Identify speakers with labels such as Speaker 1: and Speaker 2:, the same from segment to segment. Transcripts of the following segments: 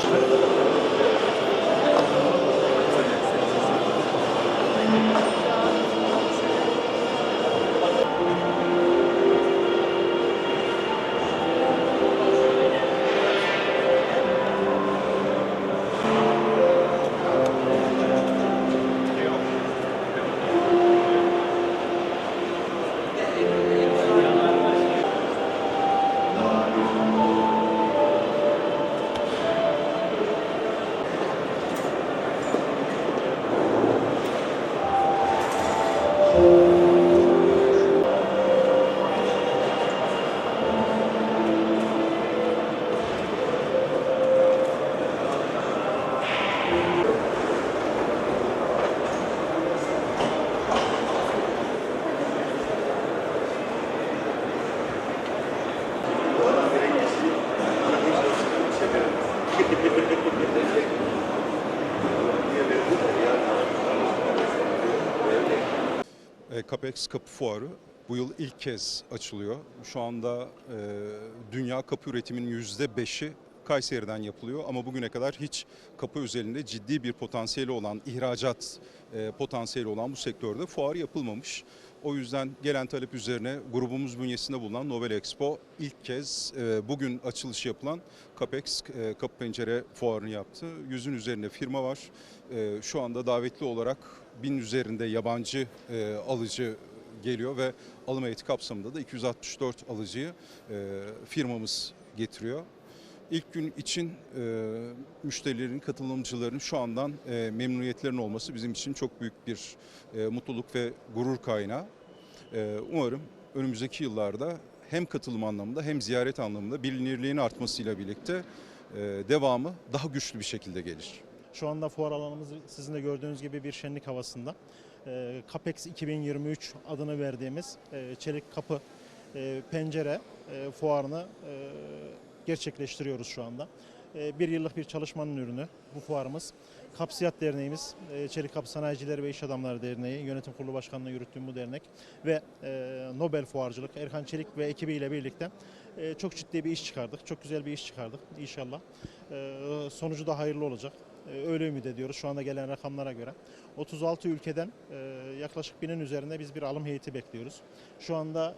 Speaker 1: ciddi
Speaker 2: Capex Kapı Fuarı bu yıl ilk kez açılıyor. Şu anda e, dünya kapı üretiminin %5'i Kayseri'den yapılıyor ama bugüne kadar hiç kapı özelinde ciddi bir potansiyeli olan, ihracat e, potansiyeli olan bu sektörde fuar yapılmamış. O yüzden gelen talep üzerine grubumuz bünyesinde bulunan Nobel Expo ilk kez e, bugün açılış yapılan Capex e, Kapı Pencere Fuarı'nı yaptı. Yüzün üzerinde firma var. E, şu anda davetli olarak bin üzerinde yabancı alıcı geliyor ve alım heyeti kapsamında da 264 alıcıyı firmamız getiriyor. İlk gün için e, müşterilerin, katılımcıların şu andan e, memnuniyetlerinin olması bizim için çok büyük bir e, mutluluk ve gurur kaynağı. E, umarım önümüzdeki yıllarda hem katılım anlamında hem ziyaret anlamında bilinirliğin artmasıyla birlikte e, devamı daha güçlü bir şekilde gelir.
Speaker 3: Şu anda fuar alanımız sizin de gördüğünüz gibi bir şenlik havasında. E, Capex 2023 adını verdiğimiz e, çelik kapı, e, pencere e, fuarını e, gerçekleştiriyoruz şu anda. E, bir yıllık bir çalışmanın ürünü bu fuarımız. Kapsiyat Derneğimiz, e, Çelik Kapı Sanayicileri ve İş Adamları Derneği, Yönetim Kurulu Başkanlığı yürüttüğüm bu dernek ve e, Nobel Fuarcılık, Erkan Çelik ve ekibiyle birlikte e, çok ciddi bir iş çıkardık. Çok güzel bir iş çıkardık inşallah. Sonucu da hayırlı olacak. E, Öyle ümit ediyoruz şu anda gelen rakamlara göre. 36 ülkeden e, yaklaşık binin üzerinde biz bir alım heyeti bekliyoruz. Şu anda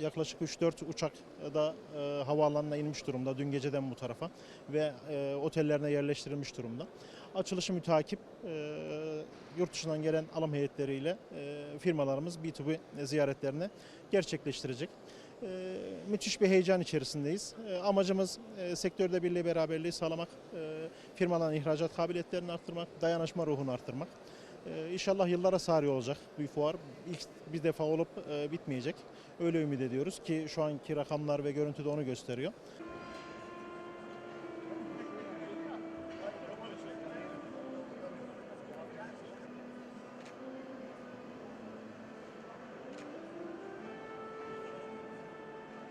Speaker 3: yaklaşık 3-4 uçak da e, havaalanına inmiş durumda dün geceden bu tarafa ve otellerine yerleştirilmiş durumda. Açılışı mütakip yurt dışından gelen alım heyetleriyle firmalarımız B2B ziyaretlerini gerçekleştirecek. E, müthiş bir heyecan içerisindeyiz. E, amacımız e, sektörde birliği beraberliği sağlamak, e, firmaların ihracat kabiliyetlerini arttırmak, dayanışma ruhunu arttırmak. E, inşallah yıllara sari olacak bu fuar. İlk bir defa olup e, bitmeyecek. Öyle ümit ediyoruz ki şu anki rakamlar ve görüntü de onu gösteriyor.